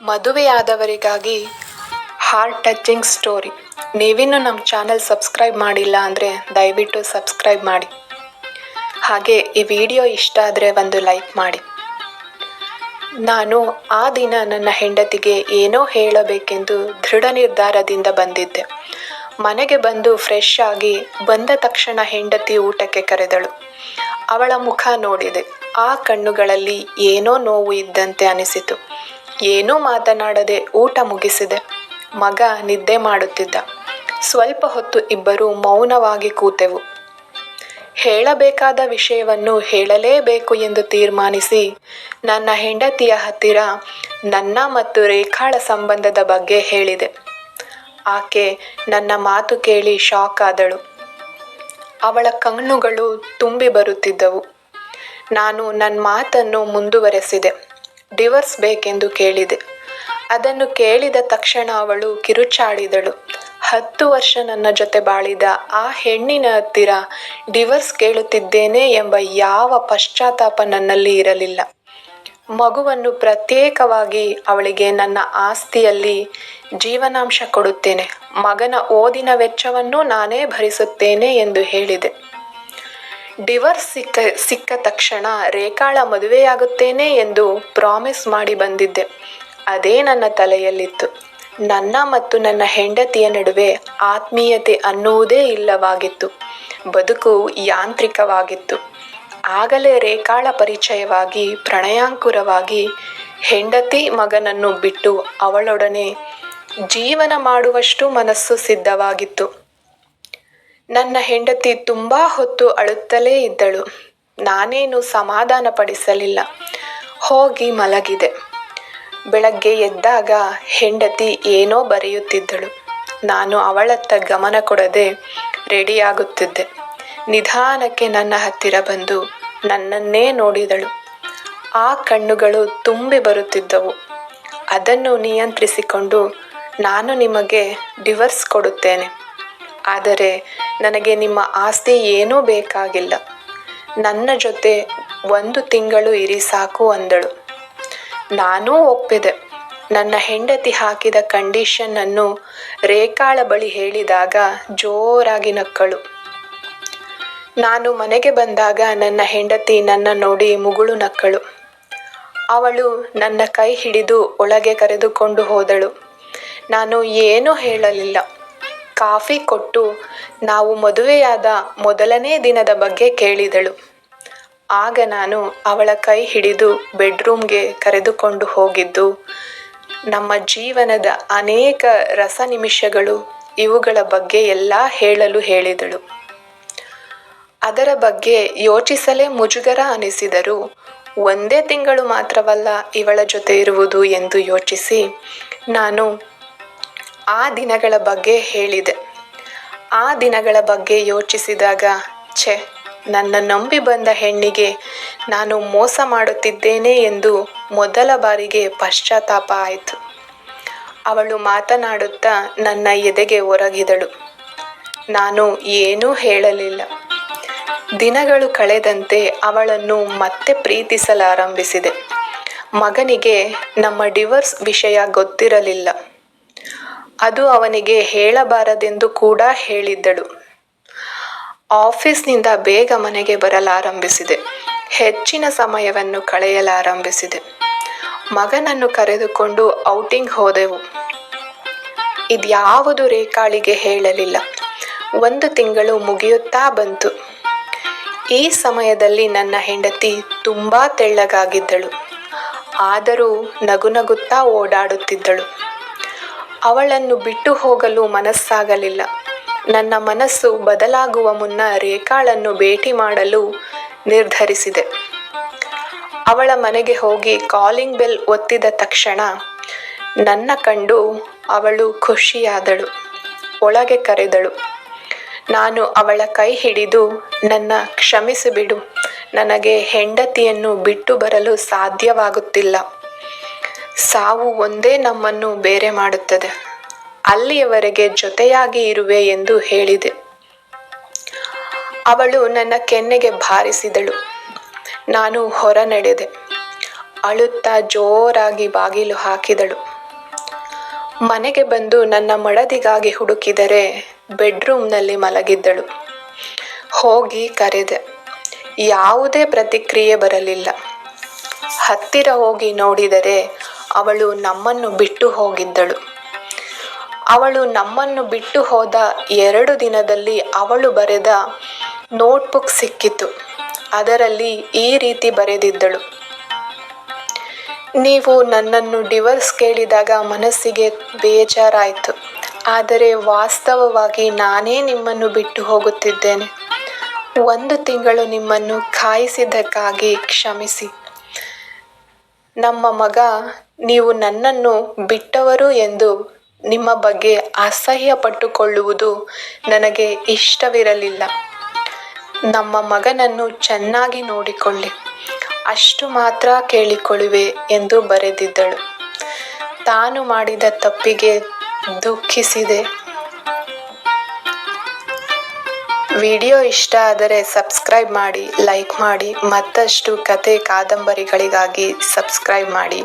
ಮದುವೆಯಾದವರಿಗಾಗಿ heart touching story ನೀವಿನ್ನೂ ನಮ್ಮ channel subscribe ಮಾಡಿಲ್ಲ ಅಂದರೆ ದಯವಿಟ್ಟು ಸಬ್ಸ್ಕ್ರೈಬ್ ಮಾಡಿ. ಹಾಗೆ ಈ ವಿಡಿಯೋ ಇಷ್ಟ ಆದರೆ ಒಂದು ಲೈಕ್ ಮಾಡಿ. ನಾನು ಆ ದಿನ ನನ್ನ ಹೆಂಡತಿಗೆ ಏನೋ ಹೇಳಬೇಕೆಂದು ದೃಢ ನಿರ್ಧಾರದಿಂದ ಬಂದಿದ್ದೆ. ಮನೆಗೆ ಬಂದು ಫ್ರೆಶ್ ಆಗಿ ಬಂದ ತಕ್ಷಣ ಹೆಂಡತಿ ಊಟಕ್ಕೆ ಕರೆದಳು. ಅವಳ ಮುಖ ನೋಡಿದೆ. ಆ ಕಣ್ಣುಗಳಲ್ಲಿ ಏನೋ ನೋವು ಇದ್ದಂತೆ ಅನಿಸಿತು. ಏನೂ ಮಾತನಾಡದೆ ಊಟ ಮುಗಿಸಿದೆ. ಮಗ ನಿದ್ದೆ ಮಾಡುತ್ತಿದ್ದ. ಸ್ವಲ್ಪ ಹೊತ್ತು ಇಬ್ಬರು ಮೌನವಾಗಿ ಕೂತೆವು. ಹೇಳಬೇಕಾದ ವಿಷಯವನ್ನು ಹೇಳಲೇಬೇಕು ಎಂದು ತೀರ್ಮಾನಿಸಿ ನನ್ನ ಹೆಂಡತಿಯ ಹತ್ತಿರ ನನ್ನ ಮತ್ತು ರೇಖಾಳ ಸಂಬಂಧದ ಬಗ್ಗೆ ಹೇಳಿದೆ. ಆಕೆ ನನ್ನ ಮಾತು ಕೇಳಿ ಶಾಕ್ ಆದಳು. ಅವಳ ಕಣ್ಣುಗಳು ತುಂಬಿ ಬರುತ್ತಿದ್ದವು. ನಾನು ನನ್ನ ಮಾತನ್ನು ಮುಂದುವರೆಸಿದೆ. ಡಿವರ್ಸ್ ಬೇಕೆಂದು ಕೇಳಿದೆ. ಅದನ್ನು ಕೇಳಿದ ತಕ್ಷಣ ಅವಳು ಕಿರುಚಾಡಿದಳು. ಹತ್ತು ವರ್ಷ ನನ್ನ ಜೊತೆ ಬಾಳಿದ ಆ ಹೆಣ್ಣಿನ ಹತ್ತಿರ ಡಿವರ್ಸ್ ಕೇಳುತ್ತಿದ್ದೇನೆ ಎಂಬ ಯಾವ ಪಶ್ಚಾತ್ತಾಪ ನನ್ನಲ್ಲಿ ಇರಲಿಲ್ಲ. ಮಗುವನ್ನು ಪ್ರತ್ಯೇಕವಾಗಿ ಅವಳಿಗೆ ನನ್ನ ಆಸ್ತಿಯಲ್ಲಿ ಜೀವನಾಂಶ ಕೊಡುತ್ತೇನೆ. ಮಗನ ಓದಿನ ವೆಚ್ಚವನ್ನು ನಾನೇ ಭರಿಸುತ್ತೇನೆ ಎಂದು ಹೇಳಿದೆ. ಡಿವರ್ಸ್ ಸಿಕ್ಕ ಸಿಕ್ಕ ತಕ್ಷಣ ರೇಖಾಳ ಮದುವೆಯಾಗುತ್ತೇನೆ ಎಂದು ಪ್ರಾಮಿಸ್ ಮಾಡಿ ಬಂದಿದ್ದೆ. ಅದೇ ನನ್ನ ತಲೆಯಲ್ಲಿತ್ತು. ನನ್ನ ಮತ್ತು ನನ್ನ ಹೆಂಡತಿಯ ನಡುವೆ ಆತ್ಮೀಯತೆ ಅನ್ನುವುದೇ ಇಲ್ಲವಾಗಿತ್ತು. ಬದುಕು ಯಾಂತ್ರಿಕವಾಗಿತ್ತು. ಆಗಲೇ ರೇಖಾಳ ಪರಿಚಯವಾಗಿ, ಪ್ರಣಯಾಂಕುರವಾಗಿ ಹೆಂಡತಿ ಮಗನನ್ನು ಬಿಟ್ಟು ಅವಳೊಡನೆ ಜೀವನ ಮಾಡುವಷ್ಟು ಮನಸ್ಸು ಸಿದ್ಧವಾಗಿತ್ತು. ನನ್ನ ಹೆಂಡತಿ ತುಂಬ ಹೊತ್ತು ಅಳುತ್ತಲೇ ಇದ್ದಳು. ನಾನೇನು ಸಮಾಧಾನಪಡಿಸಲಿಲ್ಲ. ಹೋಗಿ ಮಲಗಿದೆ. ಬೆಳಗ್ಗೆ ಎದ್ದಾಗ ಹೆಂಡತಿ ಏನೋ ಬರೆಯುತ್ತಿದ್ದಳು. ನಾನು ಅವಳತ್ತ ಗಮನ ಕೊಡದೆ ರೆಡಿಯಾಗುತ್ತಿದ್ದೆ. ನಿಧಾನಕ್ಕೆ ನನ್ನ ಹತ್ತಿರ ಬಂದು ನನ್ನನ್ನೇ ನೋಡಿದಳು. ಆ ಕಣ್ಣುಗಳು ತುಂಬಿ ಬರುತ್ತಿದ್ದವು. ಅದನ್ನು ನಿಯಂತ್ರಿಸಿಕೊಂಡು ನಾನು ನಿಮಗೆ ಡಿವರ್ಸ್ ಕೊಡುತ್ತೇನೆ. ಆದರೆ ನನಗೆ ನಿಮ್ಮ ಆಸ್ತಿ ಏನೂ ಬೇಕಾಗಿಲ್ಲ. ನನ್ನ ಜೊತೆ ಒಂದು ತಿಂಗಳು ಇರಿ ಸಾಕು ಅಂದಳು. ನಾನೂ ಒಪ್ಪಿದೆ. ನನ್ನ ಹೆಂಡತಿ ಹಾಕಿದ ಕಂಡೀಷನ್ನನ್ನು ರೇಖಾಳ ಬಳಿ ಹೇಳಿದಾಗ ಜೋರಾಗಿ ನಕ್ಕಳು. ನಾನು ಮನೆಗೆ ಬಂದಾಗ ನನ್ನ ಹೆಂಡತಿ ನನ್ನ ನೋಡಿ ಮುಗುಳು ನಕ್ಕಳು. ಅವಳು ನನ್ನ ಕೈ ಹಿಡಿದು ಒಳಗೆ ಕರೆದುಕೊಂಡು ಹೋದಳು. ನಾನು ಏನೂ ಹೇಳಲಿಲ್ಲ. ಕಾಫಿ ಕೊಟ್ಟು ನಾವು ಮದುವೆಯಾದ ಮೊದಲನೇ ದಿನದ ಬಗ್ಗೆ ಕೇಳಿದಳು. ಆಗ ನಾನು ಅವಳ ಕೈ ಹಿಡಿದು ಬೆಡ್ರೂಮ್ಗೆ ಕರೆದುಕೊಂಡು ಹೋಗಿದ್ದು, ನಮ್ಮ ಜೀವನದ ಅನೇಕ ರಸ ನಿಮಿಷಗಳು ಇವುಗಳ ಬಗ್ಗೆ ಎಲ್ಲ ಹೇಳಲು ಹೇಳಿದಳು. ಅದರ ಬಗ್ಗೆ ಯೋಚಿಸಲೇ ಮುಜುಗರ ಅನಿಸಿದರು. ಒಂದೇ ತಿಂಗಳು ಮಾತ್ರವಲ್ಲ ಇವಳ ಜೊತೆ ಇರುವುದು ಎಂದು ಯೋಚಿಸಿ ನಾನು ಆ ದಿನಗಳ ಬಗ್ಗೆ ಹೇಳಿದೆ. ಆ ದಿನಗಳ ಬಗ್ಗೆ ಯೋಚಿಸಿದಾಗ, ಛೆ, ನನ್ನ ನಂಬಿ ಬಂದ ಹೆಣ್ಣಿಗೆ ನಾನು ಮೋಸ ಮಾಡುತ್ತಿದ್ದೇನೆ ಎಂದು ಮೊದಲ ಬಾರಿಗೆ ಪಶ್ಚಾತ್ತಾಪ ಆಯಿತು. ಅವಳು ಮಾತನಾಡುತ್ತಾ ನನ್ನ ಎದೆಗೆ ಒರಗಿದಳು. ನಾನು ಏನೂ ಹೇಳಲಿಲ್ಲ. ದಿನಗಳು ಕಳೆದಂತೆ ಅವಳನ್ನು ಮತ್ತೆ ಪ್ರೀತಿಸಲಾರಂಭಿಸಿದೆ. ಮಗನಿಗೆ ನಮ್ಮ ಡಿವರ್ಸ್ ವಿಷಯ ಗೊತ್ತಿರಲಿಲ್ಲ. ಅದು ಅವನಿಗೆ ಹೇಳಬಾರದೆಂದು ಕೂಡ ಹೇಳಿದ್ದಳು. ಆಫೀಸ್ನಿಂದ ಬೇಗ ಮನೆಗೆ ಬರಲಾರಂಭಿಸಿದೆ. ಹೆಚ್ಚಿನ ಸಮಯವನ್ನು ಕಳೆಯಲಾರಂಭಿಸಿದೆ. ಮಗನನ್ನು ಕರೆದುಕೊಂಡು ಔಟಿಂಗ್ ಹೋದೆವು. ಇದ್ಯಾವುದು ರೇಖಾಳಿಗೆ ಹೇಳಲಿಲ್ಲ. ಒಂದು ತಿಂಗಳು ಮುಗಿಯುತ್ತಾ ಬಂತು. ಈ ಸಮಯದಲ್ಲಿ ನನ್ನ ಹೆಂಡತಿ ತುಂಬ ತೆಳ್ಳಗಾಗಿದ್ದಳು. ಆದರೂ ನಗು ನಗುತ್ತಾ ಓಡಾಡುತ್ತಿದ್ದಳು. ಅವಳನ್ನು ಬಿಟ್ಟು ಹೋಗಲು ಮನಸ್ಸಾಗಲಿಲ್ಲ. ನನ್ನ ಮನಸ್ಸು ಬದಲಾಗುವ ಮುನ್ನ ರೇಖಾಳನ್ನು ಭೇಟಿ ಮಾಡಲು ನಿರ್ಧರಿಸಿದೆ. ಅವಳ ಮನೆಗೆ ಹೋಗಿ ಕಾಲಿಂಗ್ ಬೆಲ್ ಒತ್ತಿದ ತಕ್ಷಣ ನನ್ನ ಕಂಡು ಅವಳು ಖುಷಿಯಾದಳು, ಒಳಗೆ ಕರೆದಳು, ನಾನು ಅವಳ ಕೈ ಹಿಡಿದು ನನ್ನ ಕ್ಷಮಿಸಿಬಿಡು. ನನಗೆ ಹೆಂಡತಿಯನ್ನು ಬಿಟ್ಟು ಬರಲು ಸಾಧ್ಯವಾಗುತ್ತಿಲ್ಲ. ಸಾವು ಒಂದೇ ನಮ್ಮನ್ನು ಬೇರೆ ಮಾಡುತ್ತದೆ. ಅಲ್ಲಿಯವರೆಗೆ ಜೊತೆಯಾಗಿ ಇರುವೆ ಎಂದು ಹೇಳಿದೆ. ಅವಳು ನನ್ನ ಕೆನ್ನೆಗೆ ಬಾರಿಸಿದಳು. ನಾನು ಹೊರ ನಡೆದೆ ಅಳುತ್ತಾ ಜೋರಾಗಿ ಬಾಗಿಲು ಹಾಕಿದಳು. ಮನೆಗೆ ಬಂದು ನನ್ನ ಮಡದಿಗಾಗಿ ಹುಡುಕಿದರೆ ಬೆಡ್ರೂಮ್ನಲ್ಲಿ ಮಲಗಿದ್ದಳು. ಹೋಗಿ ಕರೆದೆ. ಯಾವುದೇ ಪ್ರತಿಕ್ರಿಯೆ ಬರಲಿಲ್ಲ. ಹತ್ತಿರ ಹೋಗಿ ನೋಡಿದರೆ ಅವಳು ನಮ್ಮನ್ನು ಬಿಟ್ಟು ಹೋಗಿದ್ದಳು. ಅವಳು ನಮ್ಮನ್ನು ಬಿಟ್ಟು ಹೋದ ಎರಡು ದಿನದಲ್ಲಿ ಅವಳು ಬರೆದ ನೋಟ್ಬುಕ್ ಸಿಕ್ಕಿತು. ಅದರಲ್ಲಿ ಈ ರೀತಿ ಬರೆದಿದ್ದಳು. ನೀವು ನನ್ನನ್ನು ಡಿವೋರ್ಸ್ ಕೇಳಿದಾಗ ಮನಸ್ಸಿಗೆ ಬೇಜಾರಾಯಿತು. ಆದರೆ ವಾಸ್ತವವಾಗಿ ನಾನೇ ನಿಮ್ಮನ್ನು ಬಿಟ್ಟು ಹೋಗುತ್ತಿದ್ದೇನೆ. ಒಂದು ತಿಂಗಳು ನಿಮ್ಮನ್ನು ಕಾಯಿಸಿದ್ದಕ್ಕಾಗಿ ಕ್ಷಮಿಸಿ. ನಮ್ಮ ಮಗ ನೀವು ನನ್ನನ್ನು ಬಿಟ್ಟವರು ಎಂದು ನಿಮ್ಮ ಬಗ್ಗೆ ಅಸಹ್ಯ ಪಟ್ಟುಕೊಳ್ಳುವುದು ನನಗೆ ಇಷ್ಟವಿರಲಿಲ್ಲ. ನಮ್ಮ ಮಗನನ್ನು ಚೆನ್ನಾಗಿ ನೋಡಿಕೊಳ್ಳಿ. ಅಷ್ಟು ಮಾತ್ರ ಕೇಳಿಕೊಳ್ಳುವೆ ಎಂದು ಬರೆದಿದ್ದಳು. ತಾನು ಮಾಡಿದ ತಪ್ಪಿಗೆ ದುಃಖಿಸಿದೆ. ವಿಡಿಯೋ ಇಷ್ಟ ಆದರೆ ಸಬ್ಸ್ಕ್ರೈಬ್ ಮಾಡಿ, ಲೈಕ್ ಮಾಡಿ, ಮತ್ತಷ್ಟು ಕತೆ ಕಾದಂಬರಿಗಳಿಗಾಗಿ ಸಬ್ಸ್ಕ್ರೈಬ್ ಮಾಡಿ.